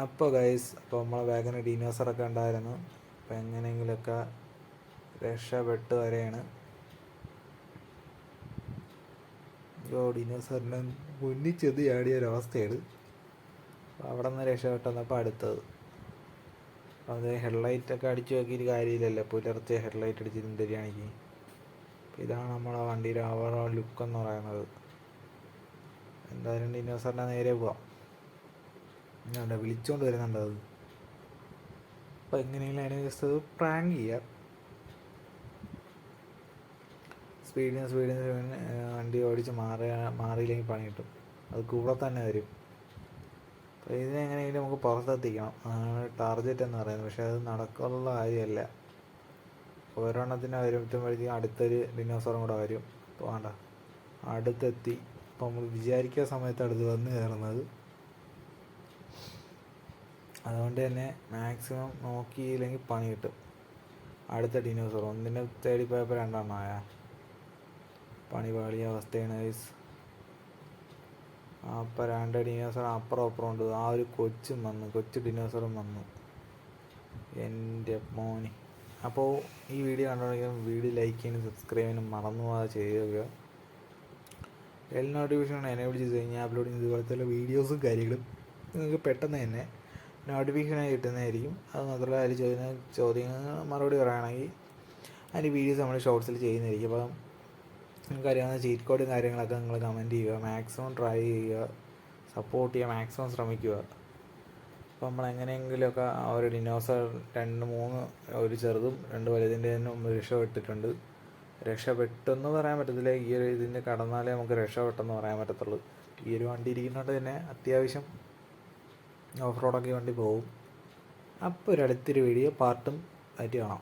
അപ്പോൾ ഗൈസ് അപ്പോൾ നമ്മളെ വാഗന് ഡീനോസറൊക്കെ ഉണ്ടായിരുന്നു. അപ്പോൾ എങ്ങനെയെങ്കിലുമൊക്കെ രക്ഷപ്പെട്ട് വരെയാണ് ഓ ഡീനോസറിനെ മുന്നിൽ ചെന്ന് ചാടിയ ഒരവസ്ഥയാണ് അപ്പോൾ അവിടെ നിന്ന് രക്ഷപ്പെട്ട് വന്നപ്പോൾ അടുത്തത് അത് ഹെഡ്ലൈറ്റൊക്കെ അടിച്ചു നോക്കിയിട്ട് കാര്യമില്ലല്ലോ. പുലർച്ചെ ഹെഡ്ലൈറ്റ് അടിച്ചിട്ട് തരികയാണെങ്കിൽ ഇതാണ് നമ്മളെ വണ്ടിയുടെ ഓവറോൾ ലുക്ക് എന്ന് പറയുന്നത്. എന്തായാലും ഡീനോസറിന്റെ നേരെ പോവാം. ഞാൻ വിളിച്ചുകൊണ്ട് വരുന്നുണ്ട് അത്. അപ്പോൾ എങ്ങനെയെങ്കിലും അതിനെ ജസ്റ്റ് പ്രാങ്ക് ചെയ്യാം. സ്പീഡിന് സ്പീഡിന് വണ്ടി ഓടിച്ച് മാറി മാറിയില്ലെങ്കിൽ പണി കിട്ടും. അത് കൂടെ തന്നെ വരും. അപ്പോൾ ഇതിനെങ്ങനെയെങ്കിലും നമുക്ക് പുറത്തെത്തിക്കണം. അതാണ് ടാർഗറ്റ് എന്ന് പറയുന്നത്. പക്ഷേ അത് നടക്കാനുള്ള കാര്യമല്ല. ഒരെണ്ണത്തിന് വരുമ്പോഴത്തേക്കും അടുത്തൊരു ഡിനോസറും കൂടെ വരും. അപ്പോൾ വേണ്ട. അടുത്തെത്തി. അപ്പോൾ നമ്മൾ വിചാരിക്കുന്ന സമയത്ത് അടുത്ത് വന്ന് കയറുന്നത്. അതുകൊണ്ട് തന്നെ മാക്സിമം നോക്കിയില്ലെങ്കിൽ പണി കിട്ടും. അടുത്ത ഡിനോസർ ഒന്നിനെ തേടി പോയപ്പോൾ രണ്ടെണ്ണം ആയ. പണി പാളിയ അവസ്ഥയാണ് ഗൈസ് അപ്പോൾ രണ്ട് ഡിനോസർ അപ്പുറം അപ്പുറം ഉണ്ട്. ആ ഒരു കൊച്ചും വന്നു. കൊച്ചു ഡിനോസറും വന്നു. എന്റെ മോനി. അപ്പോൾ ഈ വീഡിയോ കണ്ടുകൊണ്ടെങ്കിലും വീഡിയോ ലൈക്ക് ചെയ്യാനും സബ്സ്ക്രൈബ് ചെയ്യാനും മറന്നു പോകാതെ ചെയ്യുക. എൽ നോട്ടിഫിക്കേഷൻ എനേബിൾ ചെയ്ത് കഴിഞ്ഞാൽ അപ്ലോഡ് ചെയ്യുന്ന ഇതുപോലത്തെ വീഡിയോസും കാര്യങ്ങളും നിങ്ങൾക്ക് പെട്ടെന്ന് തന്നെ നോട്ടിഫിക്കേഷനായി കിട്ടുന്നതായിരിക്കും. അത് മാത്രമല്ല അതിൽ ചോദിക്കുന്ന ചോദ്യങ്ങൾ മറുപടി പറയുകയാണെങ്കിൽ അതിന്റെ വീഡിയോസ് നമ്മൾ ഷോർട്സിൽ ചെയ്യുന്നതായിരിക്കും. അപ്പം നിങ്ങൾക്ക് അറിയാവുന്ന ചീറ്റ് കോഡും കാര്യങ്ങളൊക്കെ നിങ്ങൾ കമന്റ് ചെയ്യുക മാക്സിമം ട്രൈ ചെയ്യുക സപ്പോർട്ട് ചെയ്യുക മാക്സിമം ശ്രമിക്കുക. അപ്പോൾ നമ്മൾ എങ്ങനെയെങ്കിലുമൊക്കെ ആ ഒരു ഡിനോസർ രണ്ട് മൂന്ന് ഒരു ചെറുതും രണ്ട് വലുതിന്റെ തന്നെ രക്ഷപ്പെട്ടിട്ടുണ്ട്. രക്ഷപ്പെട്ടെന്ന് പറയാൻ പറ്റത്തില്ല. ഈ ഒരു ഇതിന്റെ കടന്നാലേ നമുക്ക് രക്ഷപ്പെട്ടെന്ന് പറയാൻ പറ്റത്തുള്ളൂ. ഈ ഒരു വണ്ടി ഇരിക്കുന്നതുകൊണ്ട് തന്നെ അത്യാവശ്യം ഓഫ് റോഡൊക്കെ വണ്ടി പോകും. അപ്പോൾ ഒരു അടുത്തൊരു വീഡിയോ പാർട്ടും ആയിട്ട് കാണാം.